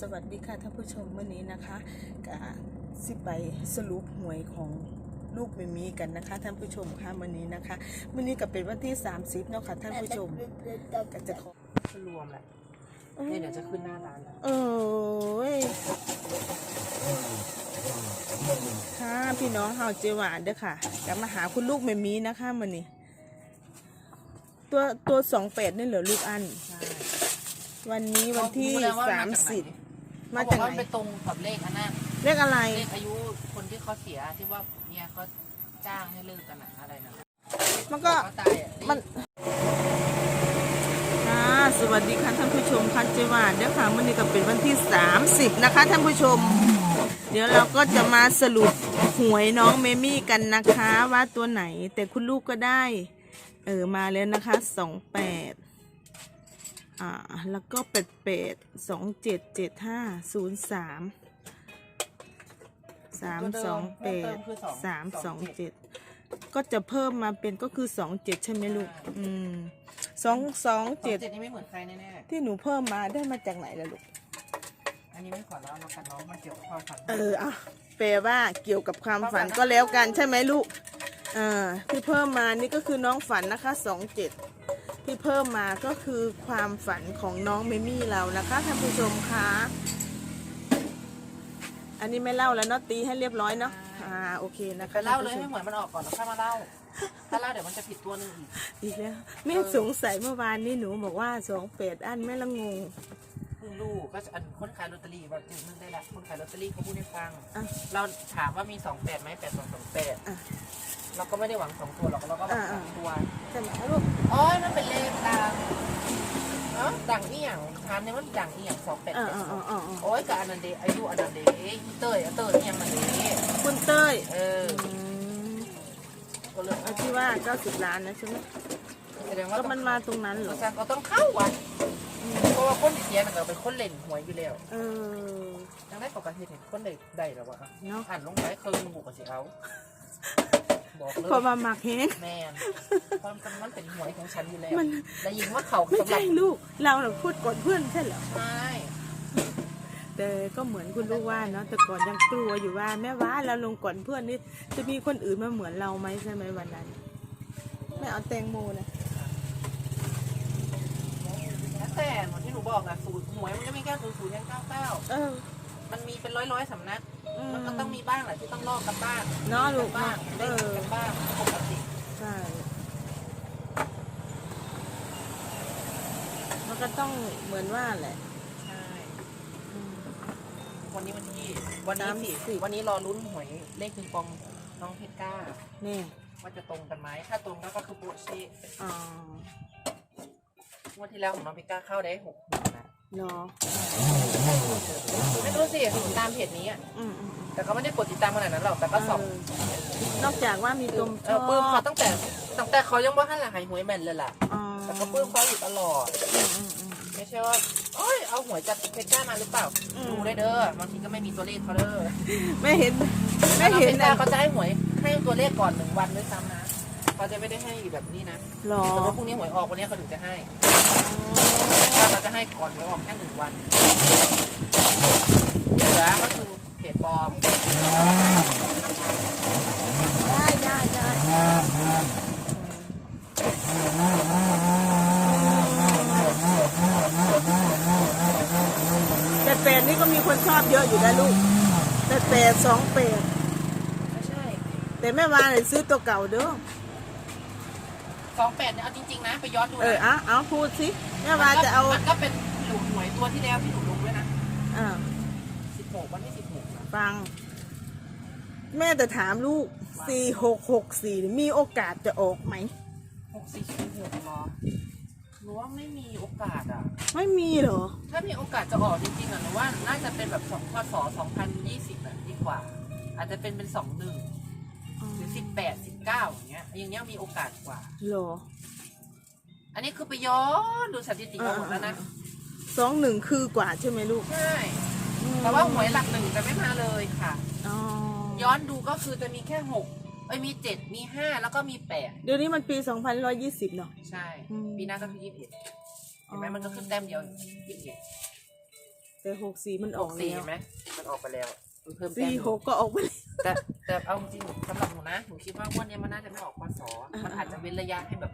สวัสดีค่ะท่านผู้ชมวันนี้นะคะกสิไปสรุปหวยของลูกไม่มีกันนะคะ ท่านผู้ชมค่ะวันนี้นะคะวันนี้ก็เป็นวันที่ 30เนาะค่ะท่านผู้ชมก็จะขอรวมแหละเนี่ยเดี๋ยวจะขึ้นหน้าร้านแล้วเอ้ยค่ะพี่น้องเฮาเจหวานเด้อค่ะกลับมาหาคุณลูกไม่มีนะคะวันนี้ ตัวตัวสองแปดนี่เหรอลูกอันใช่ วันนี้วันที่รู้แล้วว่สามสิบมามาจาจากกไหนไหนเขาบอกว่ามันไปตรงกับเลขอันนั้นเลขอะไรเลขอายุคนที่เขาเสียที่ว่าเนี่ยเขาจ้างให้เลิกกันอะอะไรนะมันก็ เขาตายอะมัน ค่ะสวัสดีค่ะท่านผู้ชมค่ะเจวานเดี๋ยวค่ะวันนี้ก็เป็นวันที่ 30 นะคะท่านผู้ชม เดี๋ยวเราก็จะมาสรุปหวยน้องเมมี่กันนะคะว่าตัวไหนแต่คุณลูกก็ได้ เออมาแล้วนะคะ 28 อ่า แล้วก็เป็ดเป็ดสองเจ็ดเจ็ดห้าศูนย์สามสามสองแปดสามสองเจ็ดก็จะเพิ่มมาเป็นก็คือสองเจ็ดใช่ไหมลูก อืมสองสองสองเจ็ดเจ็ดนี่ไม่เหมือนใครแน่ที่หนูเพิ่มมาได้มาจากไหนล่ะลูกๆอันนี้ไม่ขอแล้วแล้วกันน้องมันเกี่ยวกับความฝัน เอออะแปลว่าเกี่ยวกับความฝันก็แล้วกันใช่ไหมลูก เอ่าที่เพิ่มมานี่ก็คือน้องฝันนะคะสองเจ็ด ที่เพิ่มมาก็คือความฝันของน้องเมมี่เรานะคะท่านผู้ชมคะอันนี้ไม่เล่าแล้วเนาะตีให้เรียบร้อยเนาะอ่าโอเคนะคะไปเล่าเลยท่นให้ผู้ชเหมือนมันออกก่อนแล้วค่อยมาเล่า ถ้าเล่าเดี๋ยวมันจะผิดตัวหนึ่งอีก อีกแล้วแม่สงสัยเมื่อวานนี้หนูบอกว่าสองแปดอันแม่ละงงเพิ่งรู้ก็อันคนขายลอตเตอรี่แบบนึงได้ละคนขายลอตเตอรี่เขาพูดให้ฟัง อะ เราถามว่ามีสองแปดไหมแปดสองสองแปดอะเราก็ไม่ได้หวังสองตัวหรอกเราก็หวังอะสามตัว ใช่ไหมลูก โอ้ยมันเป็นเลขดังเอ้า ดังนี่อย่างถามเนี่ยมันดังนี่อย่างสองแปดอ่าแปดอ่าสองอ่าอ่าโอ้ยกับอันนั้นเดอายุอันนั้นเดอีเต้ยอะเต้ยเนี่ยมันเดคุณเต้ยเอออืมก็เลยเอาที่ว่าเก้าสิบล้านนะใช่ไหมแสดงว่าก็มันมาตรงนั้นเหรอแสดงก็ต้องเข้าวัดเพราะว่าคนที่เสียน่ะก็เป็นคนเล่นหวยอยู่แล้วเออ ดังนั้นปกติเนี่ยคนได้ได้แล้ววะเนาะ อ่านลงไปเคยบุกกับสิเอา บอกเลยเพราะว่ามักแห้ง แมนเพราะมันมันเป็นหวยของฉันอยู่แล้วมัน และยิงว่าเขาไม่สำหรัใช่บลูก เราเน่ะพูดก่อนเพื่อนใช่เหรอ ใช่แต่ก็เหมือนคุณลูกว่าเนาะแต่ก่อนยังกลัวอยู่ว่าแม่ว่าเราลงก่อนเพื่อนนี่จะมีคนอื่นมาเหมือนเราไหมใช่ไหมวันนั้นแม่เอาแตงโมนะแล้วแต่เหมือนที่หนูบอกอะสูตรหวยมันก็มีแค่ศูนย์ศูนย์ยันเก้าเก้าเออมันมีเป็นร้อยร้อยๆสำนักอื มมันก็ต้องมีบ้างแหละที่ต้องลอกกันบ้างเนาะลูกบ้างเอเล่นอกันบ้างปกติใช่มันก็ต้องเหมือนว่าแหละ ใช่อืมวันนี้วันที่ วันนี้สามสิสิบวันนี้รอลุ้นหวยเลขปิงปองน้องเพชรก้านี่ว่าจะตรงกันไหม ถ้าตรงแล้วก็คือโปรเช่อ๋องวดที่แล้วของน้องเพชรก้าเข้าได้หกหมื่นนะ เนาะไม่รู้สิตามเพจนี้อะอืมอืมอืมแต่ก็ไม่ได้กดติดตามขนาดนั้นหรอกแต่ก็ส่องเออนอกจากว่ามีตัวชเอออปลื้มเขาบตั้งแต่ตั้งแต่เขายังว่าให้หายหวยแม่นเลยล่ะอ๋อแต่ก็ปลื้มเขาอยู่ตลอด อืมอืมอืม ไม่ใช่ว่าโอ้ยเอาหวยจากเพชรก้ามาหรือเปล่าอืม ดูได้เด้อบางทีก็ไม่มีตัวเลขเขาเด้อไม่เห็นไม่เห็นน้องพชรก้านะเขาจะให้หวยให้ตัวเลขก่อนหนึ่งวันด้วยซ้ำนะเขาจะไม่ได้ให้แบบนี้นะหรอแต่ว่าพรุ่งนี้หวยออกวันนี้เขาถึงจะให้ ถ้าเขาจะให้ก่อนหวยออกแค่หนึ่งวันเหลือก็คือเพจปลอมได้ได้ได้แต่เป็ดนี่ก็มีคนชอบเยอะอยู่นะลูก แต่เป็ดสองเป็ดไม่ใช่ แต่แม่วานเนี่ยซื้อตัวเก่าเด้อ สองแปดเนี่ยเอาจริงๆนะไปย้อนดูเออนะเอาเอาพูดสิแม่วานจะเอามันก็เป็นหลุมหวยตัวที่แล้วที่หนูลงด้วยนะอ่าสิบหกวันที่สิบหกนะฟัง แม่แต่ถามลูกสี่หกหกสี่มีโอกาสจะออกไหมหกสี่สิบหกหรอหนูว่าไม่มีโอกาสอะ ไม่มีเหรอ ถ้ามีโอกาสจะออกจริงๆอะหนูว่าน่าจะเป็นแบบสองพศสองพันยี่สิบอะดีกว่า อาจจะเป็นเป็นสองหนึ่ง หรือสิบแปดสิบเก้าอย่างเงี้ยอย่างเงี้ยมีโอกาสกว่าเหรออันนี้คือไปย้อนดูสถิติมาหมดแล้วนะสองหนึ่งคือกว่าใช่ไหมลูกใช่แต่ว่าหวยหลักหนึ่งจะไม่มาเลยค่ะอ๋อย้อนดูก็คือจะมีแค่หกเอ้ยมีเจ็ดมีห้าแล้วก็มีแปดเดี๋ยวนี้มันปี2120เนาะใช่อืมปีหน้าก็คือยี่สิบเอ็ดเห็นไหมมันก็ขึ้นแต้มเดียวยี่สิบเอ็ดแต่แต่หกสี่มันอหอกกสี่แล้เห็วนไหมมันออกไปแล้วมันเพิ่มแต้สี่มหกก็ออกไปแล้ว แต่แต่เอาจริงๆสำหรับหนูนะหนูคิดว่างวันนี้มันน่าจะไม่ออกพศมันอาจจะเว้นระยะให้แบบ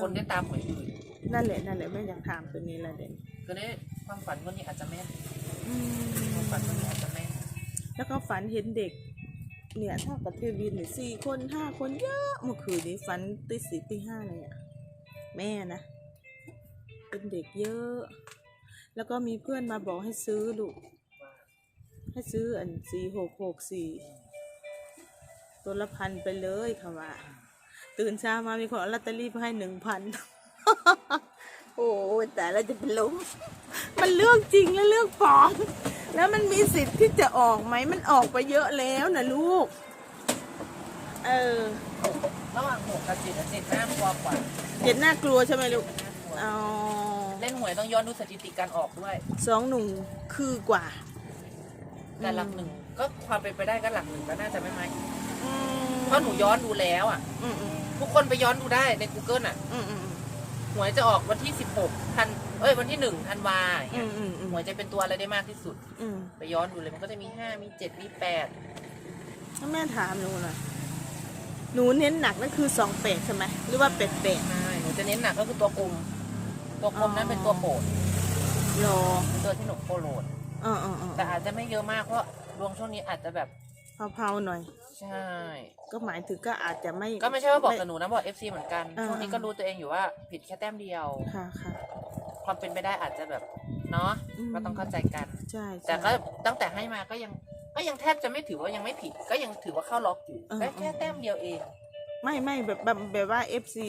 คนได้ตามหวยอื่นนั่นแหละนั่นแหละแม่อยากถามตัวนี้แหละเด่นก็ได้ความฝันวันนี้อาจจะแม่นอืมความฝันวันนี้อาจจะแม่นแล้วก็ฝันเห็นเด็ก เนี่ยเท่ากับเทวินเนี่ยสี่คนห้าคนเยอะเมื่อคืนนี้ฝันตีสี่ตีห้าเลยอะแม่นะเป็นเด็กเยอะ แล้วก็มีเพื่อนมาบอกให้ซื้อลูกให้ซื้ออันสี่หกหกสี่ ตัวละพันไปเลยค่ะว่า ตื่นเช้ามามีคนเอาลอตเตอรี่ไปให้หนึ่งพันโอ้ยแต่เราจะเป็นลมมันเรื่องจริงและเรื่องปลอมแล้วมันมีสิทธิ์ที่จะออกไหมมันออกไปเยอะแล้วนะลูก เออระหว่างหกกับเจ็ดอะเจ็ดน่ากลัวกว่าเจ็ดน่ากลัวใช่ไหมลูกน่ากลัวอ๋อเล่นหวยต้องย้อนดูสถิติการออกด้วยสองหนุ่มคือกว่า แต่หลักหนึ่งก็ความเป็นไปได้ก็หลักหนึ่งก็น่าจะไม่มาอีกอืม เพราะหนูย้อนดูแล้วอะ อืมอืมทุกคนไปย้อนดูได้ใน Google อะ อืมอืมหวยจะออกวันที่ 16ธันเอ้ยวันที่1ธันวาอย่างอืเงี้ยมอืมอืมหวยจะเป็นตัวอะไรได้มากที่สุด อืมไปย้อนดูเลยมันก็จะมี 5 มี 7 มี8ถ้าแม่ถามหนูหน่อยหนูเน้นหนักนั่นคือสองเป็ดใช่ไหมหรือว่าเป็ดเป็ดใช่หนูจะเน้นหนักก็คือตัวกลมตัวกลมนั้นเป็นตัวโปรดรอเป็นตัวที่หนูโปรโหลดเออเออเออแต่อาจจะไม่เยอะมากเพราะดวงช่วงนี้อาจจะแบบเผาๆหน่อย ใช่ ก็หมายถึงก็อาจจะไม่ ก็ไม่ใช่ว่าบอกแต่หนูนะบอก FC เหมือนกันอ่า ช่วงนี้ก็รู้ตัวเองอยู่ว่าผิดแค่แต้มเดียว ค่ะค่ะความเป็นไปได้อาจจะแบบเนาะอืมก็ต้องเข้าใจกัน ใช่ใช่แต่ก็ตั้งแต่ให้มาก็ยังก็ยังแทบจะไม่ถือว่ายังไม่ผิด ก็ยังถือว่าเข้าล็อกอยู่เออได้แค่แต้มเดียวเอง ไม่ไม่แบบแบบแบบว่าเอฟซี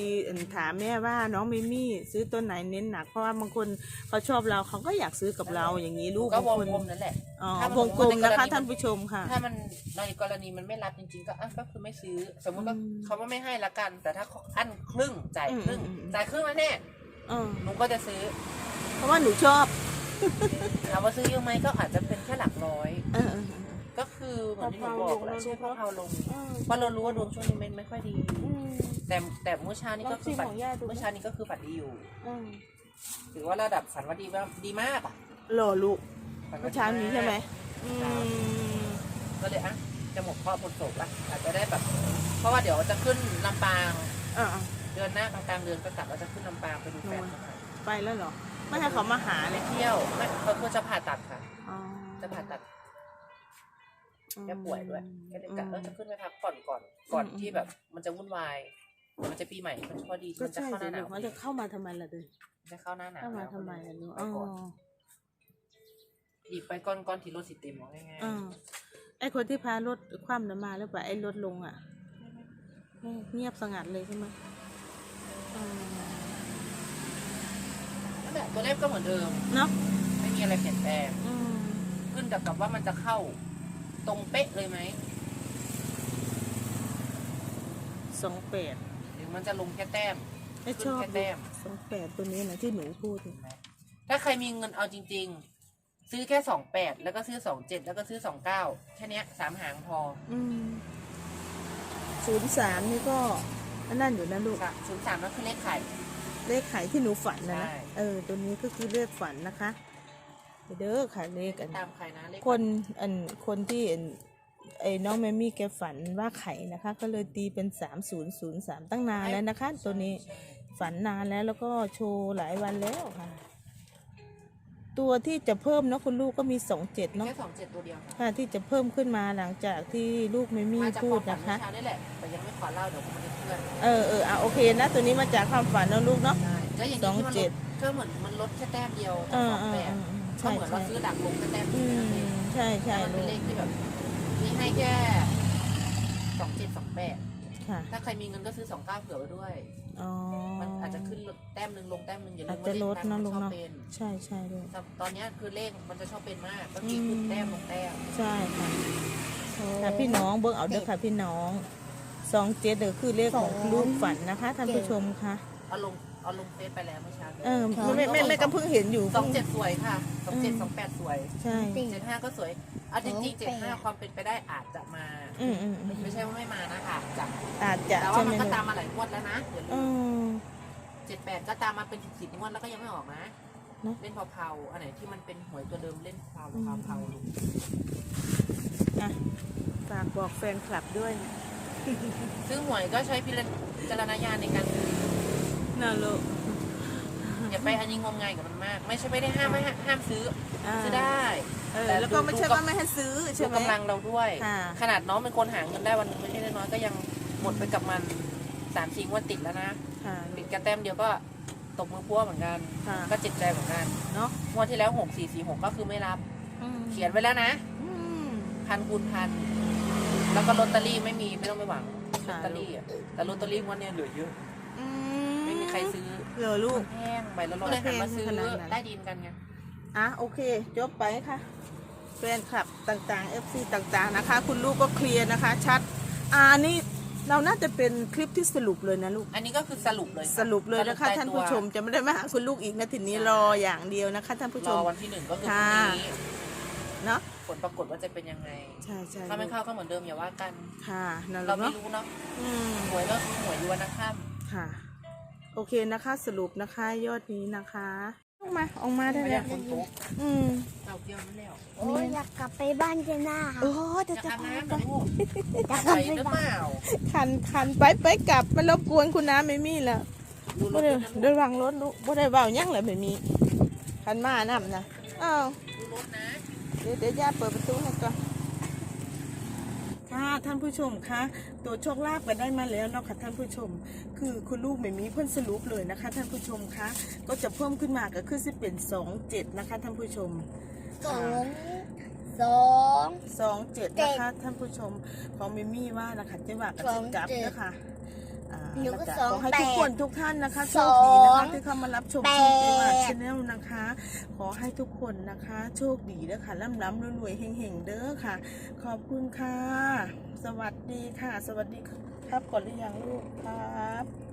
ถามแม่ว่าน้องมิมี่ซื้อตัวไหนเน้นหนัก เพราะว่าบางคนเขาชอบเราเขาก็อยากซื้อกับเราอย่างนี้ลูกก็บางวงคนกลมนั่นแหละอ๋อถ้ามันวงกลมนะคะในกรณีท่านผู้ชมค่ะ ถ้ามันในกรณีมันไม่รับจริงๆ ก็อะก็คือไม่ซื้อ สมมติก็อืมเขาว่าไม่ให้ละกัน แต่ถ้าอันครึ่งจ่ายครึ่งอืมอืมอืม จ่ายครึ่งแล้วแน่เออหนูก็จะซื้อเพราะว่าหนูชอบถามว่าซื้อเยอะไหมก็อาจจะเป็นแค่หลักร้อย เออเออ ก็คือเหมือนที่หนูบอกแหละเผาๆลงใช่เพราะเผาลงเออเพราะเรารู้ว่าดวงช่วงนี้มันไม่ค่อยดี อืม แต่แต่เมื่อเช้านี้ก็คือฝันลองชิมของย่าดูไหม เมื่อเช้านี้ก็คือฝันดีอยู่เออถือว่าระดับฝันว่าดีว่าดีมากอะหล่อลูกฝันว่เมื่อเช้านี้ใช่ไหมดีากอืมก็เลยอะจะหมดข้อบนโศกละอาจจะได้แบบ เพราะว่าเดี๋ยวจะขึ้นลำปาง อ่าเดือนหน้ากลางๆเดือนก็กลับว่าจะขึ้นลำปางไปดูแฟนเขาหน่อยไปแล้วเหรอไม่ให้เขามาหาไปเลยเที่ยวไม่เขาควรจะผ่าตัดค่ะ อ๋อจะผ่าตัด แกป่วยด้วยแกเลยกะเออจะขึ้นไปพักผ่อนก่อนก่อนที่แบบ มันจะวุ่นวายมันจะปีใหม่มันพอดีก็มันจะใช่เข้าหสิน้าหลูนากวมันจะเข้ามาทำไมล่ะเด้อมันจะเข้าหน้าหนาวเข้ามาแล้วทำไมล่ะลูกไปอ๋อก่อนดีบไปก้อนก้อนที่รถสิเต็มเอาง่ายอ่าไอคนที่พารถคว่ำน้ำมาหรือเปล่าไอรถลงอะไม่เงียบสงัดเลยใช่ไหมอ่าๆนั่นแหละตัวเลขก็เหมือนเดิม เนาะไม่มีอะไรเปลี่ยนแปลงอืมขึ้นกับกับว่ามันจะเข้า ตรงเป๊ะเลยไหมสองแปดหรือมันจะลงแค่แต้มไอชอบขึ้นแค่แต้ม สองแปดตัวนี้นะที่หนูพูดนี่ถ้าใครมีเงินเอาจริง ๆ ซื้อแค่สองแปดแล้วก็ซื้อสองเจ็ดแล้วก็ซื้อสองเก้าแค่เนี้ยสามหางพออืมศูนย์สามนี่ก็อันนั่นอยู่นะลูก ศูนย์สามนั่นคือเลขไข่ เลขไขที่หนูฝันนะนะ ใช่ เออ ตัวนี้ก็คือเลขฝันนะคะ เด้อค่ะเลขอันตามใครนะเลขคนอันคนที่อันไอ้น้องแมมี่แกฝันว่าไข่นะคะ ก็เลยตีเป็นสามศูนย์ศูนย์สามตั้งนานแล้วนะคะ ตัวนี้ใช่ฝันนานแล้วแล้วก็โชว์หลายวันแล้วค่ะ ตัวที่จะเพิ่มเนาะคุณลูกก็มีสองเจ็ดเนาะแค่สองเจ็ดตัวเดียวค่ะค่ะที่จะเพิ่มขึ้นมาหลังจากที่ลูกแมมี่มาจากพูคดวามฝันนะคะ เมื่อเช้านี่แหละแต่ยังไม่ขอเล่าเดี๋ยวมันจะเคลื่อนเออเอออะโอเคนะ ตัวนี้มาจากความฝันเนาะลูกเนาะใช่ก็อย่างสนี้องที่มันลเจ็ดดก็เหมือนมันลดแค่แต้มเดียวเอสอองเออแปเอดอ ก็ใช่เหมือนใช่เราซื้อดักลงแค่แต้มอืเดียวมนั่นเองใช่ใช่มันลูเป็นกเลขที่แบบมีให้แค่สองเจ็ดสองแปดค่ะถ้าใครมีเงินก็ซื้อสองเก้าเผื่อไว้ด้วย อ๋อ มันอาจจะขึ้นแต้มหนึ่งลงแต้มหนึ่งอย่าลือาจมจะว่าเลลขดนั้นนะมันลูกชอบเนาะเป็นใช่ใช่ลูก แต่ตอนเนี้ยคือเลขมันจะชอบเป็นมากก็คือขึ้นแต้มลงแต้มใช่ค่ะค่ะ พี่น้องเบิ้งเอาเด้อค่ะ พี่น้องสองเจ็ดเด้อคือเลขของลูกฝันนะคะท่านผู้ชมค่ะ เอาลง เอาลงเฟซไปแล้วเมื่อเช้าเออไม่ไม่ไม่ก็เพิ่งเห็นอยู่สองเจ็ดสวยค่ะสองเจ็ดสองแปดสวยใช่เจ็ดห้าก็สวยเอาจริงๆเจ็ดห้าความเป็นไปได้อาจจะมาอืมอืมอืมไม่ใช่ว่าไม่มานะอาจจะอาจจะแต่ว่าใช่มัไหมนก็ลูกตามมาหลายงวดแล้วนะอย่าลืเอมอเจ็ดแปดก็ตามมาเป็นสิบสิบงวดแล้วก็ยังไม่ออกนะเนอะเล่นเผาๆอันไหนที่มันเป็นหวยตัวเดิมเล่นเผาเผาๆลูกอะฝากบอกแฟนคลับด้วยนะซื้อหวยก็ใช้พิจารณญาณในการซื้อ น่าลูกอย่าไปอันนี้งมงายกับมันมาก ไม่ใช่ไม่ได้ห้ามไม่ห้ามห้ามซื้ออ่าซื้อได้ เออแต่แล้วก็ไม่ใช่ดูกับ ว่าไม่ให้ซื้อดูใช่ไหม กำลังเราด้วย ค่ะ ขนาดน้องเป็นคนหาเงินได้วันหนึงไม่ใช่น้อยๆก็ยังหมดไปกับมันสามสี่งวันติดแล้วนะค่ะติดกระแต้มเดียวก็ตบมือพัวเหมือนกัน ค่ะ ก็เจ็บใจเหมือนกันเนาะงวดที่แล้วหกสี่สี่หกก็คือไม่รับอืมเขียนไว้แล้วนะอืมพันคูณพันแล้วก็ลอตเตอรี่ไม่มีไม่ต้องไปหวังลค่ะอตเตอรี่อะแต่ลอตเตอรี่งวันเนี้ยเหลือเยอะ อืไม่มี ใครซื้อเหรอลูก แห้งใบละร้อยเลยหันมาซื้อขนาดนั้นใต้ดินกันไงอะโอเค จบไปค่ะแฟนคลับต่างๆ FC ต่างๆนะคะ คุณลูกก็เคลียร์นะคะ ชัดอ่านี่เราน่าจะเป็นคลิปที่สรุปเลยนะลูก อันนี้ก็คือสรุปเลยสรุปเลยนะคะสรุปท่านตยผู้ตัวชมจะไม่ได้มาหาคุณลูกอีกนะทีนี้รออย่างเดียวนะคะ ท่านผู้ชรอมวันที่หนึ่งก็คือพค่ะรุ่งนี้เนาะผลปรากฏว่าจะเป็นยังไง ใช่ใช่ถ้าไม่เข้าก็เหมือนเดิมอย่าว่ากัน ค่ะนั่นแหเราละไม่เนาะรู้เนาะอืมหวยก็คือหวยอยู่วันนักข้ามค่ะ โอเคนะคะ สรุปนะคะ ยอดนี้นะคะออกมาออกมาได้ไม่เลได้ยฝนตกอืมเต่าเกี่ยวนั่นแล้วโอ้ยอยากกลับไปบ้านเจน่าค่ะโอ้เดี๋อยวยากจะอาบพาน้ำไปนะลูกอยากกใส่ลับไปหรือบ้าเปนล่าคันคันไปไปกลับมารบกวนคุณน้าไม่มีแล้วดูรบ่ถได้ด้วยนะได้วางรถลูกบ่ได้เบาหยังเลยไม่มีคันมานํนะอ้าวดูรถนะเดี๋ยวเดี๋ยวย่าเปิดประตูให้ก่อน ค่ะท่านผู้ชมคะตัวโชคลาภก็ได้มาแล้วเนาะค่ะท่านผู้ชม คือคุณลูกไม่มีเพิ่นสรุปเลยนะคะ ท่านผู้ชมคะก็จะเพิ่มขึ้นมาก็คือสิเป็นสองเจ็ดนะคะ ท่านผู้ชมสองสองสองเจ็ดนะคะท่านผู้ชมของมิมี่ว่านะคะเจ๊ว่ากับเจ๊กับนะคะอ่า หนูก็แล้วสองขอให้แปทุกดคนทุกท่านนะคะโชสคองดีนะคะที่เข้ามารับชมแปช่องดเจ๊ว่าชาแนลนะคะ ขอให้ทุกคนนะคะ โชคดีเด้อค่ะร่ำร่ำรวยๆเฮงๆเด้อค่ะ ขอบคุณค่ะ สวัสดีค่ะ สวัสดีครับก่อนหรือยังลูกครับ